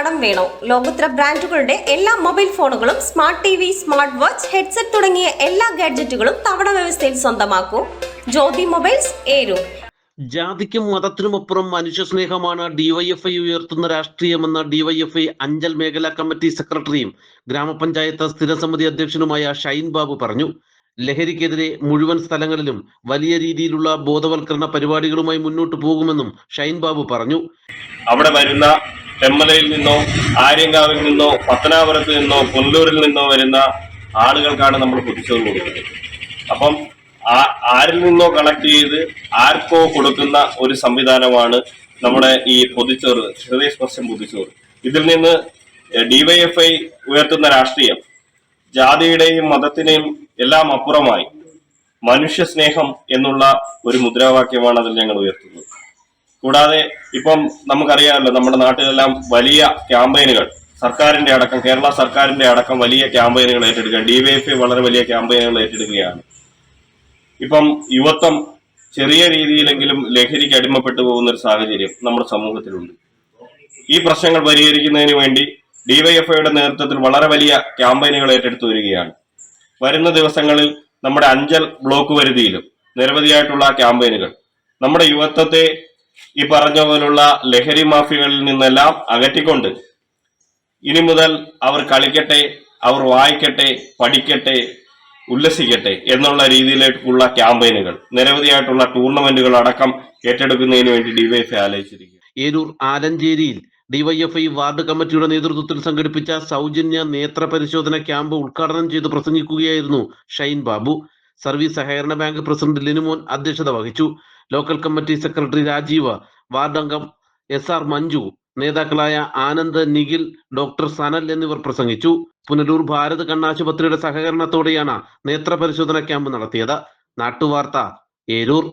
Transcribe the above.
കടം വേണോ? ലോകോത്തര ബ്രാൻഡുകളുടെ എല്ലാ മൊബൈൽ ഫോണുകളും smart T V smart watch headset തുടങ്ങിയ എല്ലാ ഗാഡ്ജറ്റുകളും തവണ വ്യവസ്ഥയിൽ സ്വന്തമാക്കൂ. ജ്യോതി മൊബൈൽസ് ഏരൂർ ജാതിക്കും മതത്തിനുമപ്പുറം മനുഷ്യസ്നേഹമാണ് ഡിവൈഎഫ്ഐ ഉയർത്തുന്ന രാഷ്ട്രീയമെന്ന് ഡിവൈഎഫ്ഐ അഞ്ചൽ മേഖലാ കമ്മിറ്റി സെക്രട്ടറിയും ഗ്രാമപഞ്ചായത്ത് സ്ഥിരസമിതി അധ്യക്ഷനുമായ ഷൈൻ ബാബു പറഞ്ഞു. ലഹരിക്കെതിരെ മുഴുവൻ സ്ഥലങ്ങളിലും വലിയ രീതിയിലുള്ള ബോധവൽക്കരണ പരിപാടികളുമായി മുന്നോട്ട് പോകുമെന്നും ഷൈൻ ബാബു പറഞ്ഞു. അവിടെ വരുന്ന തെമ്മലയിൽ നിന്നോ ആര്യങ്കാവിൽ നിന്നോ പത്തനാപുരത്ത് നിന്നോ കൊല്ലൂരിൽ നിന്നോ വരുന്ന ആളുകൾക്കാണ് നമ്മൾ പൊതിച്ചോറ് കൊടുക്കുന്നത് അപ്പം ആരിൽ നിന്നോ കളക്ട് ചെയ്ത് ആർക്കോ കൊടുക്കുന്ന ഒരു സംവിധാനമാണ് നമ്മുടെ ഈ പൊതിച്ചോറ് ഹൃദയസ്പർശം പൊതിച്ചോറ്. ഇതിൽ നിന്ന് ഡിവൈഎഫ്ഐ ഉയർത്തുന്ന രാഷ്ട്രീയം ജാതിയുടെയും മതത്തിനെയും എല്ലാം അപ്പുറമായി. മനുഷ്യ സ്നേഹം എന്നുള്ള ഒരു മുദ്രാവാക്യമാണ് അതിൽ ഞങ്ങൾ ഉയർത്തുന്നത്. കൂടാതെ ഇപ്പം നമുക്കറിയാമല്ലോ നമ്മുടെ നാട്ടിലെല്ലാം വലിയ ക്യാമ്പയിനുകൾ. സർക്കാരിന്റെ അടക്കം കേരള സർക്കാരിന്റെ അടക്കം വലിയ ക്യാമ്പയിനുകൾ ഏറ്റെടുക്കുക ഡിവൈഎഫ്ഐ വളരെ വലിയ ക്യാമ്പയിനുകൾ ഏറ്റെടുക്കുകയാണ്. ഇപ്പം യുവത്വം ചെറിയ രീതിയിലെങ്കിലും ലഹരിക്ക് അടിമപ്പെട്ടു പോകുന്ന ഒരു സാഹചര്യം നമ്മുടെ സമൂഹത്തിലുണ്ട്. ഈ പ്രശ്നങ്ങൾ പരിഹരിക്കുന്നതിന് വേണ്ടി ഡിവൈഎഫ്ഐയുടെ നേതൃത്വത്തിൽ വളരെ വലിയ ക്യാമ്പയിനുകൾ ഏറ്റെടുത്തു വരികയാണ്. വരുന്ന ദിവസങ്ങളിൽ നമ്മുടെ അഞ്ചൽ ബ്ലോക്ക് പരിധിയിലും നിരവധിയായിട്ടുള്ള ക്യാമ്പയിനുകൾ. നമ്മുടെ യുവത്വത്തെ ഈ പറഞ്ഞ പോലുള്ള ലഹരി മാഫിയകളിൽ നിന്നെല്ലാം അകറ്റിക്കൊണ്ട് ഇനി മുതൽ അവർ കളിക്കട്ടെ അവർ വായിക്കട്ടെ പഠിക്കട്ടെ ഉല്ലസിക്കട്ടെ എന്നുള്ള രീതിയിലേക്കുള്ള ക്യാമ്പയിനുകൾ നിരവധിയായിട്ടുള്ള ടൂർണമെന്റുകൾ അടക്കം ഏറ്റെടുക്കുന്നതിന് വേണ്ടി ഡിവൈഎഫ്ഐ ആലോചിച്ചിരിക്കുന്നു ഏരൂർ ആലഞ്ചേരിയിൽ ഡിവൈഎഫ്ഐ വാർഡ് കമ്മിറ്റിയുടെ നേതൃത്വത്തിൽ സംഘടിപ്പിച്ച സൗജന്യ നേത്ര പരിശോധന ക്യാമ്പ് ഉദ്ഘാടനം ചെയ്ത് പ്രസംഗിക്കുകയായിരുന്നു ഷൈൻ ബാബു. സർവീസ് സഹകരണ ബാങ്ക് പ്രസിഡന്റ് ലിനുമോൻ അധ്യക്ഷത വഹിച്ചു. Local committee secretary Rajeev ward അംഗം എസ് ആർ മഞ്ജു നേതാക്കളായ ആനന്ദ് നിഖിൽ ഡോക്ടർ സനൽ എന്നിവർ പ്രസംഗിച്ചു. പുനലൂർ ഭാരത് കണ്ണാശുപത്രിയുടെ സഹകരണത്തോടെയാണ് നേത്ര പരിശോധന ക്യാമ്പ് നടത്തിയത്. നാട്ടുവാർത്ത ഏരൂർ.